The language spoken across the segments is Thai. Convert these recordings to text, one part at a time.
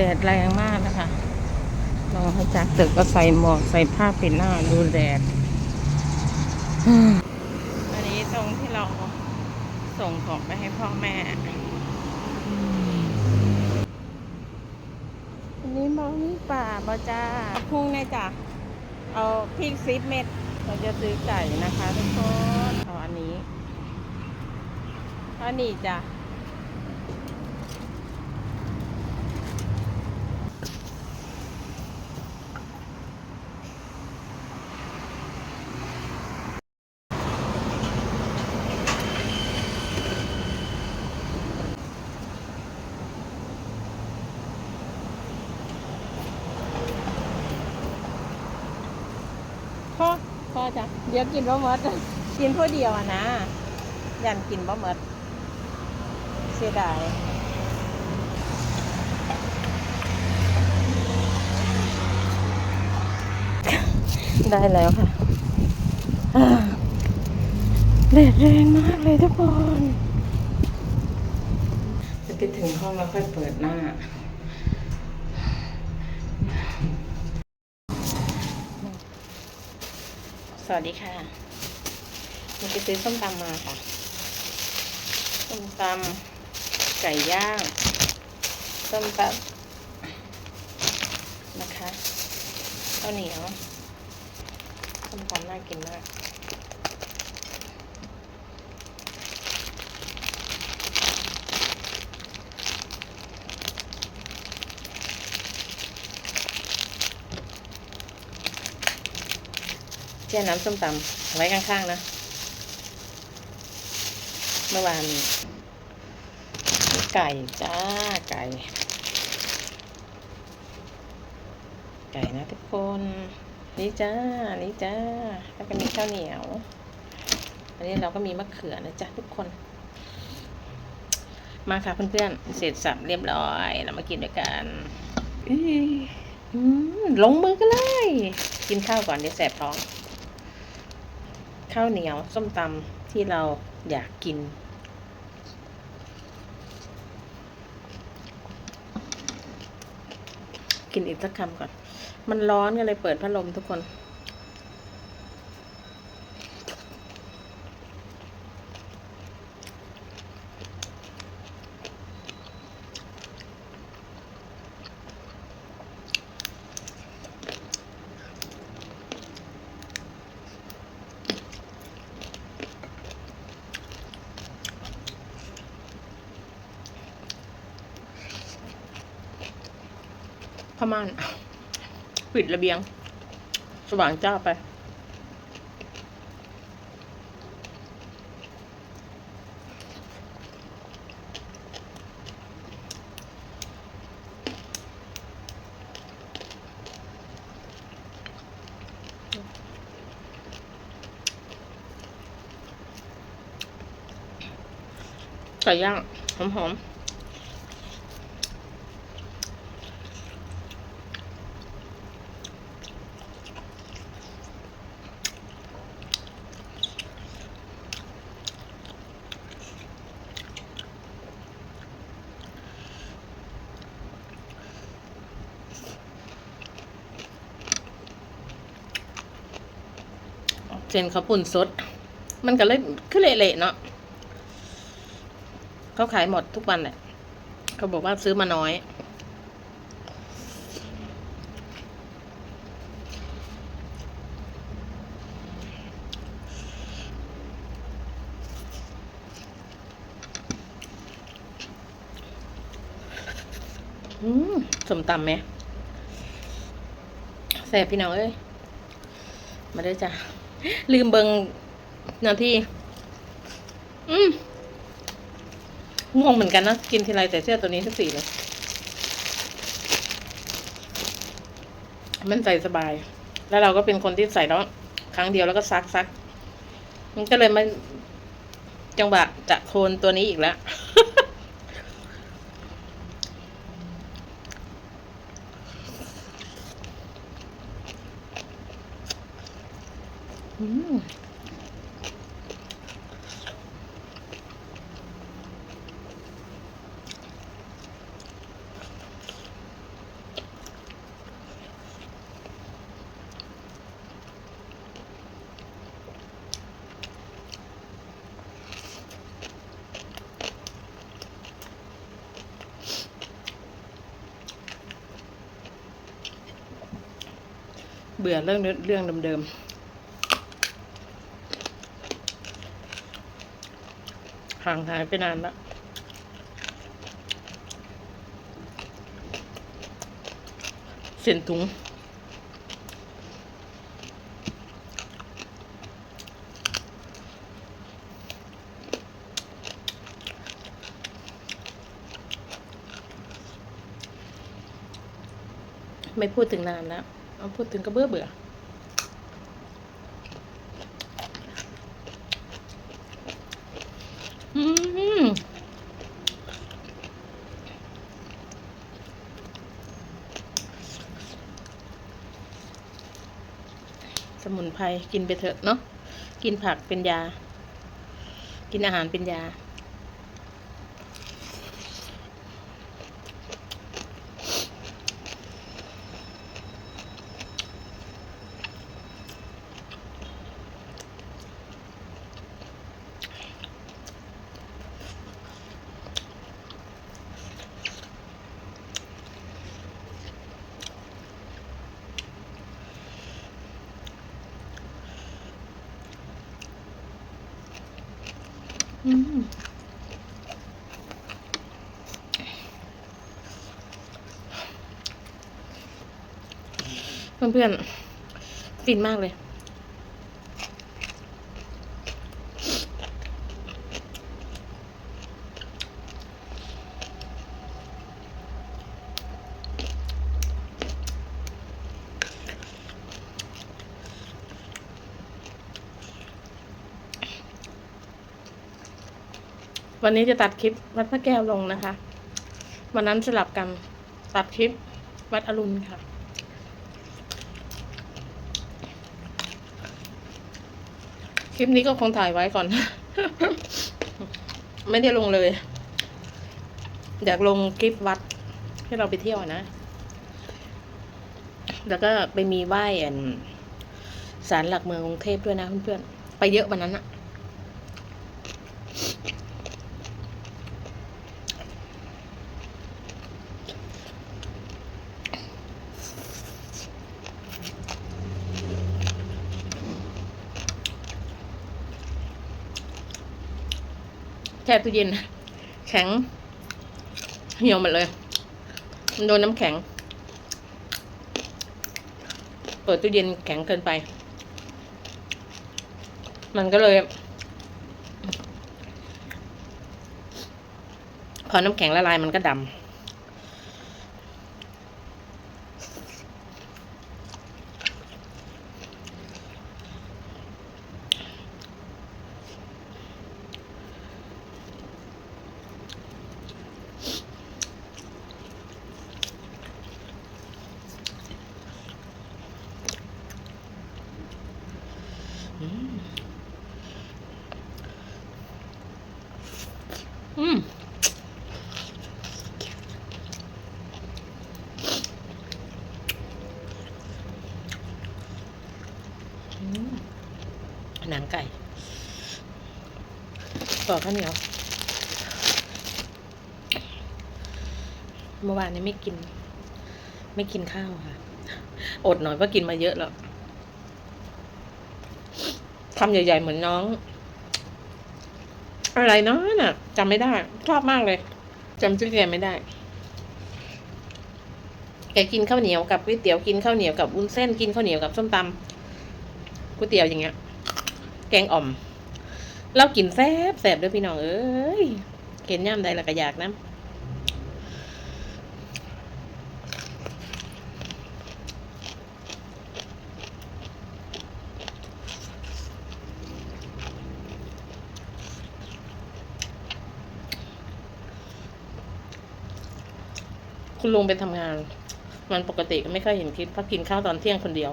ดดแรงมากนะคะลองให้จากตึกก็ใส่หมวกใส่ผ้าปิดหน้าดูแดด อันนี้ตรงที่เราส่งของไปให้พ่อแม่ อันนี้มองนี่ป่าบอจ้าพุ่งแน่จ้ะเอาพริกซิปเม็ด เราจะซื้อไก่นะคะทุกคนเอาอันนี้อันนี้จ้ะ พ่อจ้ะเดี๋ยวกินบ่หมดกินผู้เดียวอะนะยันกินบ่หมดเสียดายได้แล้วค่ะแดดแรงมากเลยทุกคน จะไปถึงห้องแล้วค่อยเปิดหน้า สวัสดีค่ะมันไปซื้อส้มตำมาค่ะ ส้มตำไก่ย่าง ส้มตำนะคะข้าวเหนียว ส้มตำน่ากินมาก แช่น้ำส้มตำไว้ข้างๆนะ เมื่อวานไก่จ้าไก่ ไก่นะทุกคน นี่จ้า นี่จ้า แล้วก็มีข้าวเหนียว อันนี้เราก็มีมะเขือนะจ๊ะทุกคน มาค่ะเพื่อนๆ เสร็จสับเรียบร้อย เรามากินด้วยกันอื้ออืมลงมือกันเลย กินข้าวก่อนเดี๋ยวแสบท้อง ข้าวเหนียวส้มตำที่เราอยากกิน กินอีกสักคำก่อน มันร้อนก็เลยเปิดพัดลมทุกคน พม่านปิดระเบียง สว่างจ้าไป ไก่ย่างหอมๆ เจนเขาวปุ่นสด มันก็เลยคือเละๆเนาะเขาขายหมดทุกวันแหละเขาบอกว่าซื้อมาน้อย อืมสมตำไหมแซ่บพี่น้องเอ้ย มาด้วยจ้ะ ลืมเบิงนาทีอืมง่วงเหมือนกันนะ กินทีไรแต่เสื้อตัวนี้ทุกสีเลย มันใส่สบาย แล้วเราก็เป็นคนที่ใส่แล้ว ครั้งเดียวแล้วก็ซักซัก มันก็เลยมาจังหวะจะโคนตัวนี้อีกแล้ว เบื่อเรื่องเรื่องเดิมๆ ห่างหายไปนานแล้วเส้นถุงไม่พูดถึงนานแล้วเอาพูดถึงก็เบื่อเบื่อม สมุนไพรกินไปเถอะเนาะกินผักเป็นยา กินอาหารเป็นยา อืม เพื่อนๆฟินมากเลย วันนี้จะตัดคลิปวัดพระแก้วลงนะคะ วันนั้นสลับกันตัดคลิปวัดอรุณค่ะ ลิปนี้ก็คงถ่ายไว้ก่อน ไม่ได้ลงเลย อยากลงคลิปวัดที่เราไปเที่ยวนะ แล้วก็ไปมีไหว้อันศาลหลักเมืองกรุงเทพด้วยนะเพื่อนๆ ไปเยอะวันนั้นอะ ช่ตู้เย็น แข็ง เหี่ยวหมดเลย มันโดนน้ำแข็ง เปิดตู้เย็นแข็งเกินไป มันก็เลย พอน้ำแข็งละลายมันก็ดำ อืมหนังไก่ต่อข้าวเหนียว เมื่อวานนี้ไม่กิน ไม่กินข้าวค่ะ อดหน่อยเพราะกินมาเยอะแล้ว คำใหญ่ ๆ เหมือนน้อง อะไรเนาะน่ะจำไม่ได้ ชอบมากเลยจำชื่อแกไม่ได้ แกกินข้าวเหนียวกับก๋วยเตี๋ยวกินข้าวเหนียวกับวุ้นเส้นกินข้าวเหนียวกับส้มตำก๋วยเตี๋ยวอย่างเงี้ย แกงอ่อม เรากินแซ่บแซ่บด้วยพี่น้องเอ้ยเกินย่ำใดละก็อยากนะ คุณลุงไปทำงาน มันปกติก็ไม่ค่อยเห็นคลิปเพราะกินข้าวตอนเที่ยงคนเดียว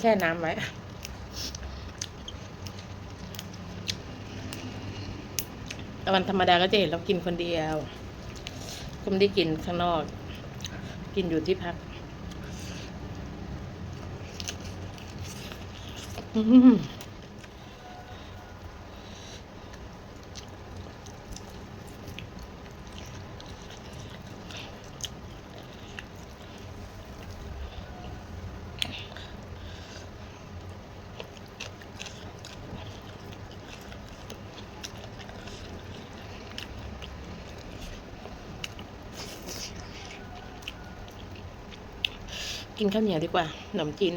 แช่น้ำไว้วันธรรมดาก็จะเห็นเรากินคนเดียว ก็ไม่ได้กินข้างนอก กินอยู่ที่พัก กินข้าวเหนียวดีกว่าขนมจีน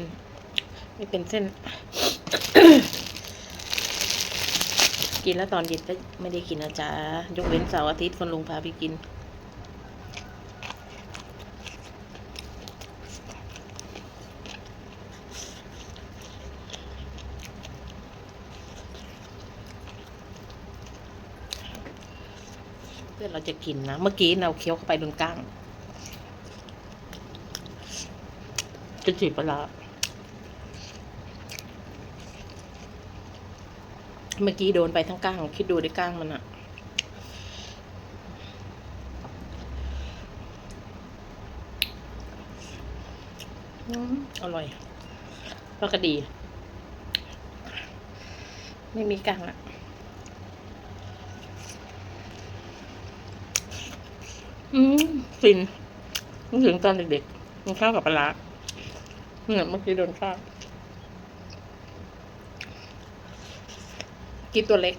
ไม่เป็นเส้น กินแล้วตอนเย็นก็ไม่ได้กินนะจ๊ะยกเว้นเสาร์อาทิตย์คนลุงพาไปกิน เพื่อนเราจะกินนะ เมื่อกี้เราเคี้ยวเข้าไปโดนก้างจะจีบปลาร้า เมื่อกี้โดนไปทั้งก้าง คิดดูได้ก้างมันอะอร่อยแล้วก็ดี ไม่มีก้างอะอืมฟินนึกถึงตอนเด็กๆกินข้าวกับปลาร้าเนี่ยเมื่อกี้โดนข้าว กินตัวเล็ก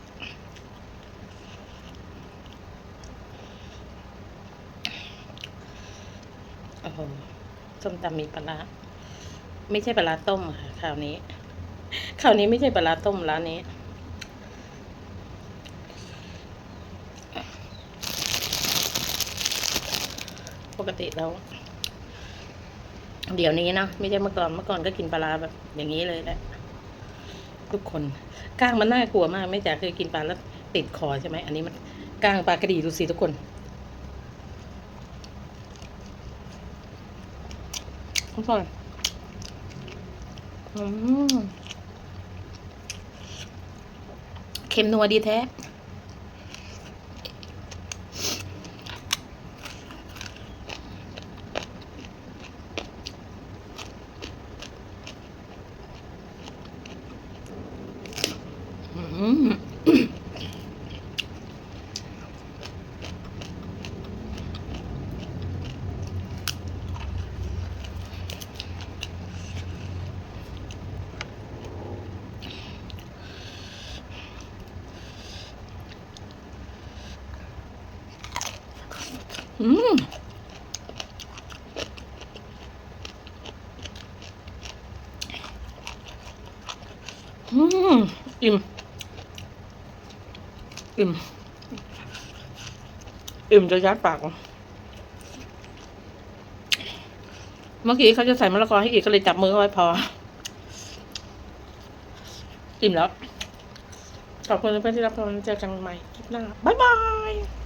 โอ้โหส้มตำมีปลา ไม่ใช่ปลาต้มค่ะคราวนี้ คราวนี้ไม่ใช่ปลาต้มร้านนี้ปกติแล้วเดี๋ยวนี้นะ ไม่ใช่เมื่อก่อนเมื่อก่อนก็กินปลาแบบอย่างนี้เลยแหละทุกคน ก้างมันน่ากลัวมาก ไม่จ๋าเคยกินปลาแล้วติดคอใช่ไหมอันนี้มันก้างปลากระดีดูสิทุกคนทุกคนอืมเค็มนัวดีแท้ อืมอืม อิ่ม อิ่มจะยัดปากเมื่อกี้เขาจะใส่มะละกอให้อีกก็เลยจับมือเอาไว้พอ อิ่มแล้ว ขอบคุณเพื่อนที่รับชมเจอกันใหม่คลิปหน้า บ๊ายบาย